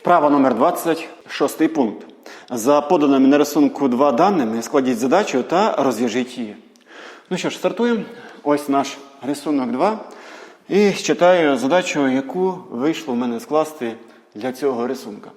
Вправа номер 26 пункт. За поданими на рисунку два даними складіть задачу та розв'яжіть її. Ну що ж, стартуємо. Ось наш рисунок 2. І читаю задачу, яку вийшло в мене скласти для цього рисунка.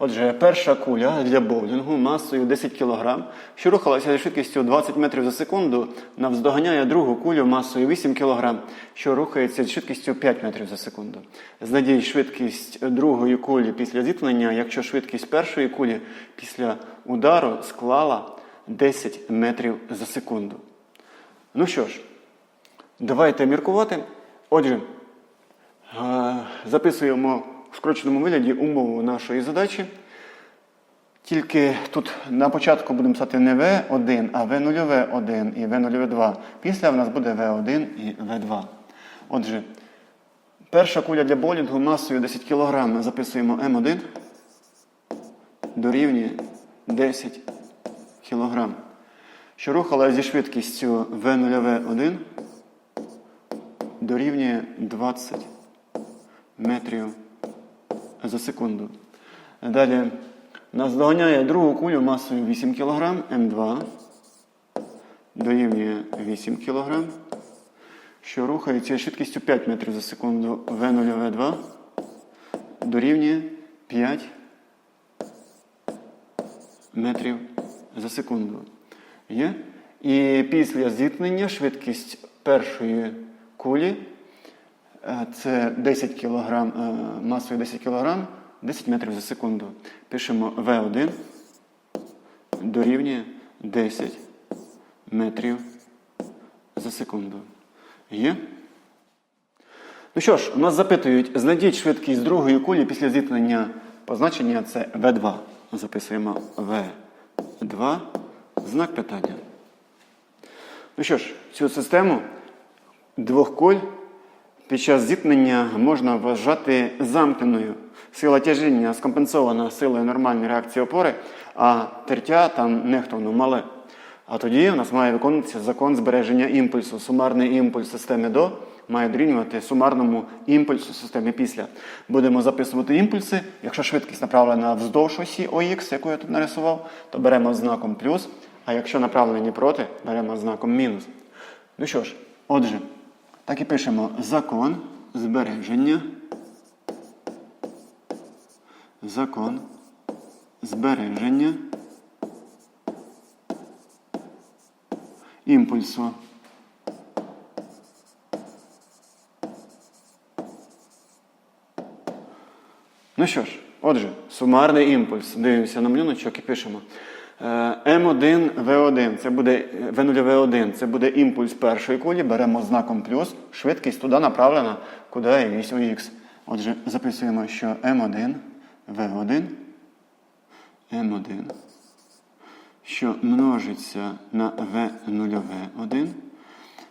Отже, перша куля для боулінгу масою 10 кг, що рухалася зі швидкістю 20 метрів за секунду, навздоганяє другу кулю масою 8 кг, що рухається зі швидкістю 5 метрів за секунду. Знайдіть швидкість другої кулі після зіткнення, якщо швидкість першої кулі після удару склала 10 метрів за секунду. Ну що ж, давайте міркувати. Отже, е, записуємо в скороченому вигляді умову нашої задачі. Тільки тут на початку будемо писати не В1, а В0В1 і В0В2. Після в нас буде В1 і В2. Отже, перша куля для болінгу масою 10 кг. Записуємо М1 дорівнює 10 кг. Що рухала зі швидкістю В0В1 дорівнює 20 метрів за секунду. Далі нас доганяє другу кулю масою 8 кг, М2 дорівнює 8 кг, що рухається швидкістю 5 метрів за секунду В0, В2 дорівнює 5 метрів за секунду. Є? І після зіткнення швидкість першої кулі е, це 10 кг, е, масою 10 кг, 10 метрів за секунду. Пишемо В1 дорівнює 10 метрів за секунду. Є? Ну що ж, у нас запитують, знайдіть швидкість другої кулі після зіткнення позначення це В2. Записуємо В2, знак питання. Ну що ж, цю систему двох куль під час зіткнення можна вважати замкненою. Сила тяжіння скомпенсована силою нормальної реакції опори, а тертя там нехтовно мале. А тоді у нас має виконуватися закон збереження імпульсу. Сумарний імпульс системи до має дорівнювати сумарному імпульсу системи після. Будемо записувати імпульси. Якщо швидкість направлена вздовж осі ОХ, яку я тут нарисував, то беремо знаком плюс. А якщо направлені проти, беремо знаком мінус. Ну що ж, отже, так і пишемо закон збереження. Закон збереження імпульсу. Ну що ж, отже, сумарний імпульс. Дивимося на малюночок і пишемо. Е, М1 В1, це буде В0 В1, це буде імпульс першої кулі, беремо знаком плюс, швидкість туди направлена, куди є вісь ОХ. Отже, записуємо, що М1 В1, М1, що множиться на В0 В1.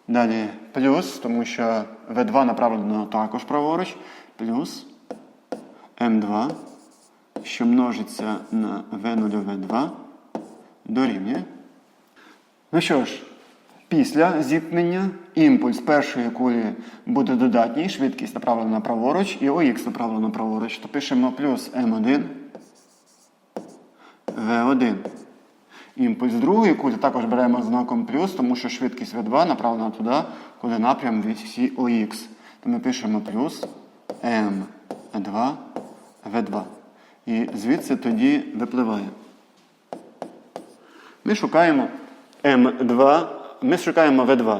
Далі плюс, тому що В2 направлено також праворуч, плюс М2, що множиться на В0 В2 дорівнює. Ну що ж, після зіткнення імпульс першої кулі буде додатній, швидкість направлена праворуч і ОХ направлено праворуч. То пишемо плюс М1 В1. Імпульс другої кулі також беремо знаком плюс, тому що швидкість В2 направлена туди, куди напрям вісі ОХ. То ми пишемо плюс М2 В2. І звідси тоді випливає. Ми шукаємо М2, ми шукаємо В2.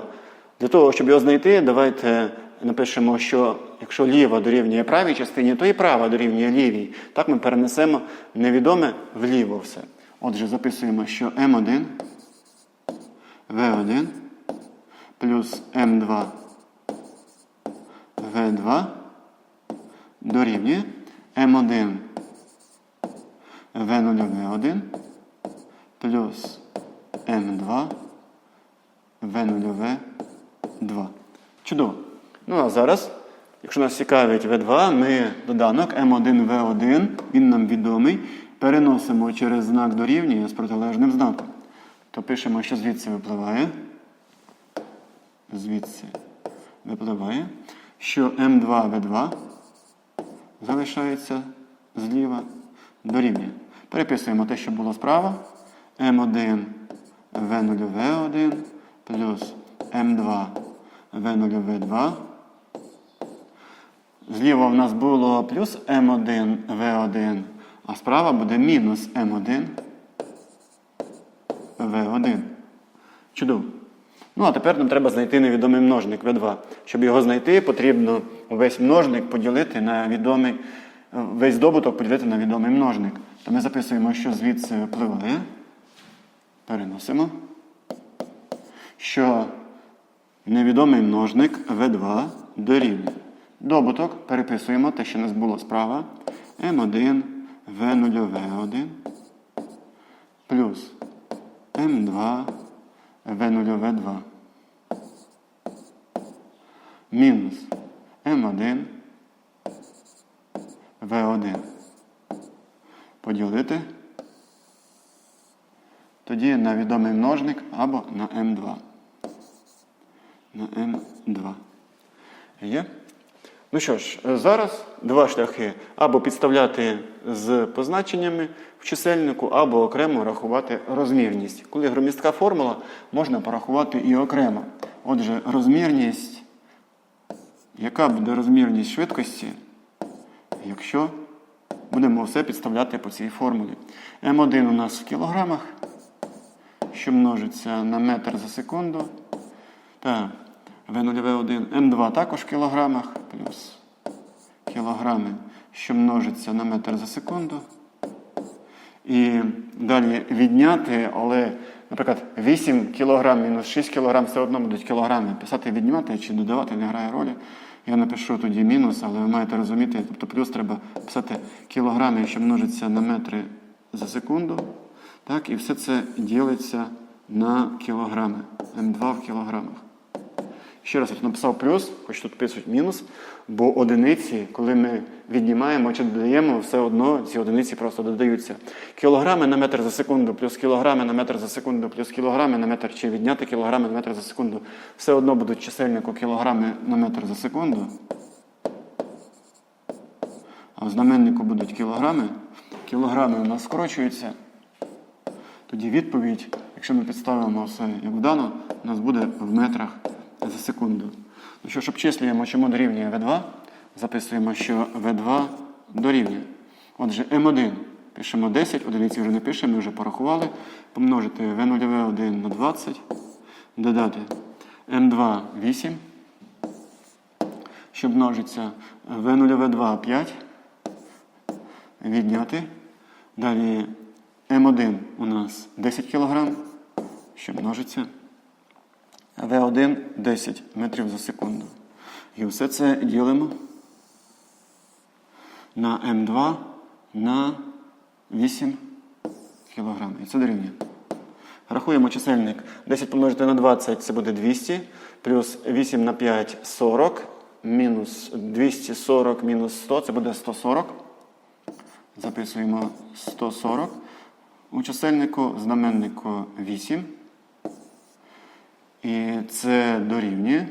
Для того, щоб його знайти, давайте напишемо, що якщо ліва дорівнює правій частині, то і права дорівнює лівій. Так ми перенесемо невідоме вліво все. Отже, записуємо, що М1 В1 плюс М2 В2 дорівнює М1 В0 В1 плюс М2 В0 В2. Чудово. Ну а зараз, якщо нас цікавить В2, ми доданок М1 В1, він нам відомий, переносимо через знак дорівнює з протилежним знаком. То пишемо, що звідси випливає. Звідси випливає, що М2 В2 залишається зліва дорівнює. Переписуємо те, що було справа. М1 В0 В1 плюс М2 В0 В2. Зліва в нас було плюс М1 В1, а справа буде мінус М1 В1. Чудово. Ну, а тепер нам треба знайти невідомий множник В2. Щоб його знайти, потрібно весь множник поділити на відомий, весь добуток поділити на відомий множник. То ми записуємо, що звідси впливає. Переносимо. Що невідомий множник В2 дорівнює. Добуток переписуємо те, що у нас було справа. М1 В0 В1 плюс М2 В0 В2 мінус М1 В1 поділити тоді на відомий множник або на М2. На М2. Є? Ну що ж, е, зараз два шляхи. Або підставляти з позначеннями в чисельнику, або окремо рахувати розмірність. Коли громістка формула, можна порахувати і окремо. Отже, розмірність, яка буде розмірність швидкості, якщо будемо все підставляти по цій формулі. М1 у нас в кілограмах, що множиться на метр за секунду. Так. В0, В1, М2 також в кілограмах, плюс кілограми, що множиться на метр за секунду. І далі відняти, але, наприклад, 8 кг мінус 6 кг все одно будуть кілограми. Писати віднімати чи додавати не грає ролі. Я напишу тоді мінус, але ви маєте розуміти, тобто плюс треба писати кілограми, що множиться на метри за секунду. Так, і все це ділиться на кілограми. М2 в кілограмах. Ще раз я написав плюс, хоч тут пишуть мінус, бо одиниці, коли ми віднімаємо чи додаємо, все одно ці одиниці просто додаються. Кілограми на метр за секунду, плюс кілограми на метр за секунду, плюс кілограми на метр, чи відняти кілограми на метр за секунду. Все одно будуть чисельнику кілограми на метр за секунду. А в знаменнику будуть кілограми. Кілограми у нас скорочуються. Тоді відповідь, якщо ми підставимо все як вдано, у нас буде в метрах за секунду. Ну що ж, обчислюємо, чому дорівнює В2. Записуємо, що В2 дорівнює. Отже, М1 пишемо 10, одиниці вже не пишемо, ми вже порахували. Помножити В0 В1 на 20, додати М2 8, що множиться В0 В2 5, відняти. Далі М1 у нас 10 кг, що множиться. В1 10 метрів за секунду. І все це ділимо на М2 на 8 кг. І це дорівнює. Рахуємо чисельник. 10 помножити на 20 це буде 200, плюс 8 на 5 40, мінус 240 мінус 100 це буде 140. Записуємо 140. У чисельнику знаменнику 8. І це дорівнює.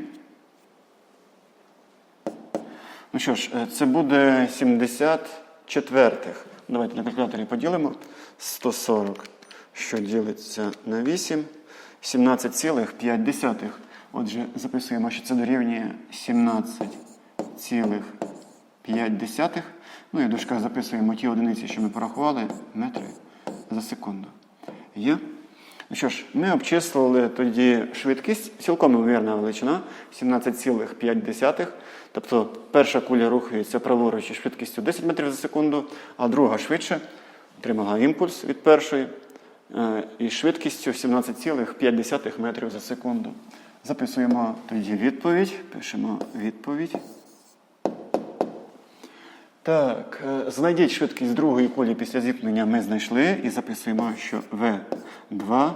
Ну що ж, е, це буде 74. Давайте на калькуляторі поділимо. 140, що ділиться на 8. 17,5. Отже, записуємо, що це дорівнює 17,5. Ну і в дужках записуємо ті одиниці, що ми порахували, метри за секунду. Є? Ну що ж, ми обчислили тоді швидкість, цілком ймовірна величина 17,5. Тобто перша куля рухається праворуч із швидкістю 10 метрів за секунду, а друга швидше отримала імпульс від першої е, із швидкістю 17,5 метрів за секунду. Записуємо тоді відповідь, пишемо відповідь. Так, е, знайдіть швидкість другої кулі після зіткнення ми знайшли і записуємо, що В2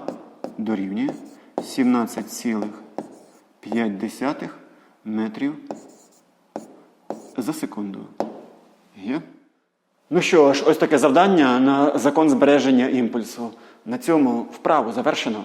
дорівнює 17,5 метрів за секунду. Є? Ну що ж, ось таке завдання на закон збереження імпульсу. На цьому вправу завершено.